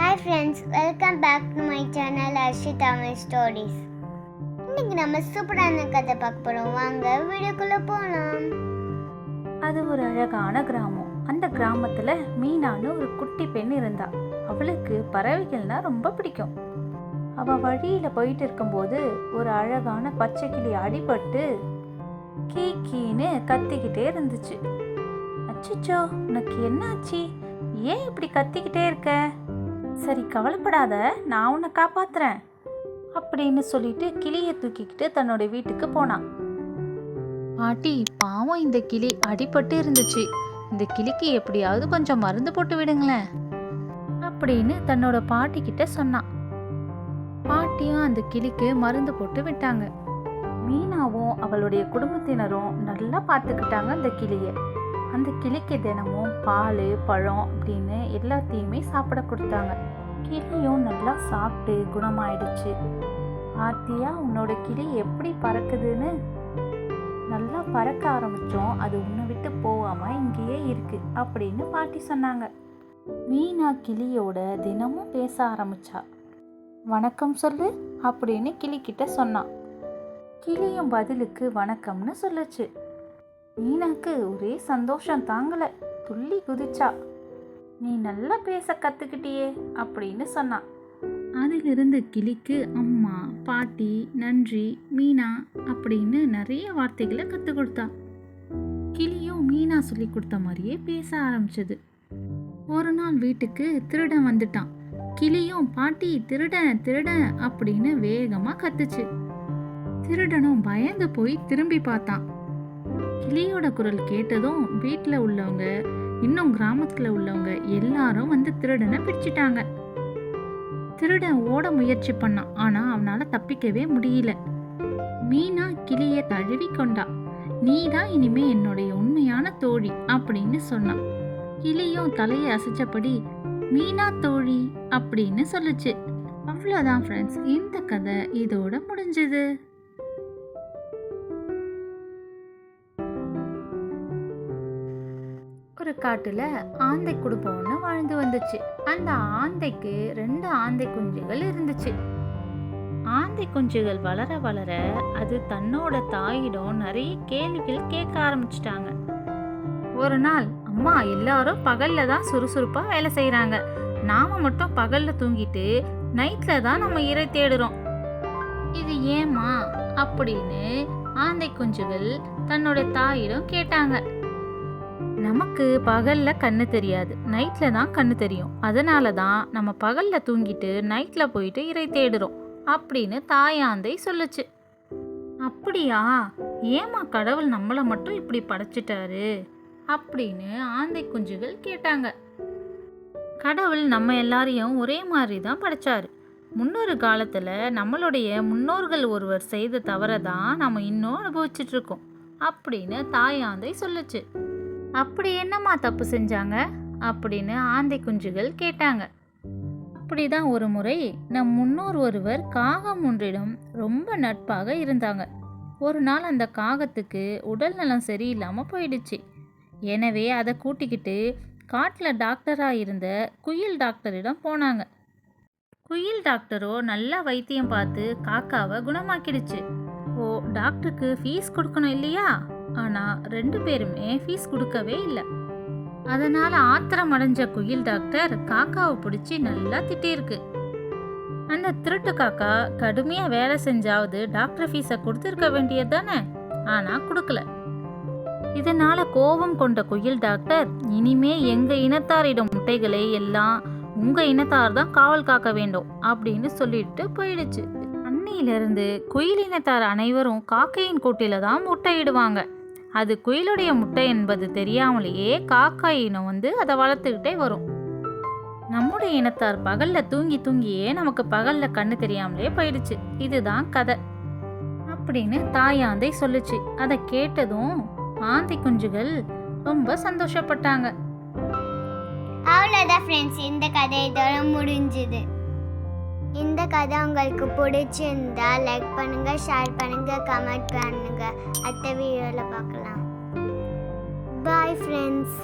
Hi friends welcome back to my channel Arshi Tamil stories இன்னைக்கு நம்ம சூப்பரான கதை பார்க்க போகிறோம் வாங்க வீடியோக்குள்ளே போகலாம் அது ஒரு அழகான கிராமம். அந்த கிராமத்தில் மீனான்னு ஒரு குட்டி பெண் இருந்தா. அவளுக்கு பறவைகள்னா ரொம்ப பிடிக்கும். அவள் வழியில் போயிட்டு இருக்கும்போது ஒரு அழகான பச்சை கிளி அடிபட்டு கீ கீன்னு கத்திக்கிட்டே இருந்துச்சு. அச்சச்சோ உனக்கு என்னாச்சு? ஏன் இப்படி கத்திக்கிட்டே இருக்க? சரி கவலைப்படாத நான் உன்னை காப்பாத்துறேன் அப்படின்னு சொல்லிட்டு கிளியை தூக்கிக்கிட்டு தன்னோட வீட்டுக்கு போனான். பாட்டி பாவம் இந்த கிளி அடிபட்டு இருந்துச்சு. இந்த கிளிக்கு எப்படியாவது கொஞ்சம் மருந்து போட்டு விடுங்களேன். அப்படின்னு தன்னோட பாட்டி கிட்ட சொன்னான். பாட்டியும் அந்த கிளிக்கு மருந்து போட்டு விட்டாங்க. மீனாவும் அவளுடைய குடும்பத்தினரும் நல்லா பார்த்துக்கிட்டாங்க அந்த கிளியை. அந்த கிளிக்கு தினமும் பால் பழம் அப்படின்னு எல்லாத்தையுமே சாப்பிட கொடுத்தாங்க. கிளியும் நல்லா சாப்பிட்டு குணமாயிடுச்சு. ஆர்த்தியா உன்னோட கிளி எப்படி பறக்குதுன்னு? நல்லா பறக்க ஆரம்பிச்சோம். அது உன்னை விட்டு போகாம இங்கேயே இருக்கு அப்படின்னு பாட்டி சொன்னாங்க. மீனா கிளியோட தினமும் பேச ஆரம்பிச்சா. வணக்கம் சொல்லு அப்படின்னு கிளிக்கிட்ட சொன்னான் கிளியும் பதிலுக்கு வணக்கம்னு சொல்லுச்சு. மீனாக்கு ஒரே சந்தோஷம் தாங்கலை. துள்ளி குதிச்சா. நீ நல்லா பேச கத்துக்கிட்டியே அப்படின்னு சொன்னான். அதிலிருந்து கிளிக்கு அம்மா பாட்டி நன்றி மீனா அப்படின்னு நிறைய வார்த்தைகளை கற்றுக் கொடுத்தா. கிளியும் மீனா சொல்லி கொடுத்த மாதிரியே பேச ஆரம்பிச்சது. ஒரு நாள் வீட்டுக்கு திருடன் வந்துட்டான். கிளியும் பாட்டி திருடன் திருடன் அப்படின்னு வேகமாக கத்துச்சு. திருடனும் பயந்து போய் திரும்பி பார்த்தான். கிளியோட குரல் கேட்டதும் வீட்டில் உள்ளவங்க இன்னும் கிராமத்தில் உள்ளவங்க எல்லாரும் வந்து திருடனை பிடிச்சிட்டாங்க திருடன் ஓட முயற்சி பண்ணான் ஆனா அவனால தப்பிக்கவே முடியல. மீனா கிளிய தழுவி கொண்டா நீ தான் இனிமே என்னுடைய உண்மையான தோழி அப்படின்னு சொன்னான். கிளியும் தலையை அசைச்சபடி மீனா தோழி அப்படின்னு சொல்லுச்சு. அவ்வளோதான் ஃப்ரெண்ட்ஸ் இந்த கதை இதோட முடிஞ்சது. ஒரு காட்டுல ஆந்தை குடும்பம் ஒன்று வாழ்ந்து வந்துச்சு. அந்த ஆந்தைக்கு ரெண்டு ஆந்தை குஞ்சுகள் இருந்துச்சு. ஆந்தை குஞ்சுகள் வளர வளர அது தன்னோட தாயிடம் நிறைய கேள்விகள் கேட்க ஆரம்பிச்சிட்டாங்க. ஒரு நாள் அம்மா எல்லாரும் பகல்ல தான் சுறுசுறுப்பா வேலை செய்யறாங்க நாம மட்டும் பகல்ல தூங்கிட்டு நைட்ல தான் நம்ம இறை தேடுறோம். இது ஏமா அப்படின்னு ஆந்தை குஞ்சுகள் தன்னோட தாயிடம் கேட்டாங்க. நமக்கு பகல்ல கண்ணு தெரியாது. நைட்ல தான் கண்ணு தெரியும். அதனால தான் நம்ம பகல்ல தூங்கிட்டு நைட்ல போயிட்டு இறை தேடுறோம் அப்படின்னு தாயாந்தை சொல்லுச்சு. அப்படியா? ஏமா கடவுள் நம்மளை மட்டும் இப்படி படைச்சிட்டாரு? அப்படின்னு ஆந்தை குஞ்சுகள் கேட்டாங்க. கடவுள் நம்ம எல்லாரையும் ஒரே மாதிரி தான் படைச்சாரு. முன்னொரு காலத்தில் நம்மளுடைய முன்னோர்கள் ஒருவர் செய்த தவறை தான் நம்ம இன்னும் அனுபவிச்சிட்ருக்கோம் அப்படின்னு தாயாந்தை சொல்லுச்சு. அப்படி என்னம்மா தப்பு செஞ்சாங்க? அப்படின்னு ஆந்தை குஞ்சுகள் கேட்டாங்க. அப்படிதான் ஒரு முறை நம் முன்னோர் ஒருவர் காகம் ஒன்றிடம் ரொம்ப நட்பாக இருந்தாங்க. ஒரு நாள் அந்த காகத்துக்கு உடல் நலம் சரியில்லாமல் போயிடுச்சு. எனவே அதை கூட்டிக்கிட்டு காட்டில் டாக்டராக இருந்த குயில் டாக்டரிடம் போனாங்க. குயில் டாக்டரோ நல்லா வைத்தியம் பார்த்து காக்காவை குணமாக்கிடுச்சு. ஓ டாக்டருக்கு ஃபீஸ் கொடுக்கணும் இல்லையா? ஆனால் ரெண்டு பேருமே ஃபீஸ் கொடுக்கவே இல்லை. அதனால ஆத்திரம் அடைஞ்ச குயில் டாக்டர் காக்காவை பிடிச்சி நல்லா திட்டிருக்கு அந்த திருட்டு காக்கா கடுமையா வேலை செஞ்சாவது டாக்டர் ஃபீஸை கொடுத்துருக்க வேண்டியது தானே? ஆனா கொடுக்கல. இதனால கோபம் கொண்ட குயில் டாக்டர் இனிமே எங்க இனத்தாரிடம் முட்டைகளை எல்லாம் உங்க இனத்தார் தான் காவல் காக்க வேண்டும் அப்படின்னு சொல்லிட்டு போயிடுச்சு. அன்னையிலிருந்து குயில் இனத்தார் அனைவரும் காக்கையின் கூட்டில தான் முட்டையிடுவாங்க. அது குயிலுடைய முட்டை என்பது தெரியாமலேயே காக்கா இனம் வந்து அதை வளர்த்துக்கிட்டே வரும். நம்முடைய இனத்தார் பகல்ல தூங்கி தூங்கியே நமக்கு பகல்ல கண்ணு தெரியாமலே போயிடுச்சு. இதுதான் கதை. அப்படின்னு தாயாந்தை சொல்லுச்சு. அதை கேட்டதும் ஆந்தை குஞ்சுகள் ரொம்ப சந்தோஷப்பட்டாங்க. அவ்வளோதான் ஃப்ரெண்ட்ஸ் இந்த கதை இதோட முடிஞ்சுது. இந்த கதை உங்களுக்கு பிடிச்சிருந்தா லைக் பண்ணுங்க ஷேர் பண்ணுங்க கமெண்ட் பண்ணுங்க. அடுத்த வீடியோவில் பார்க்கலாம். Bye friends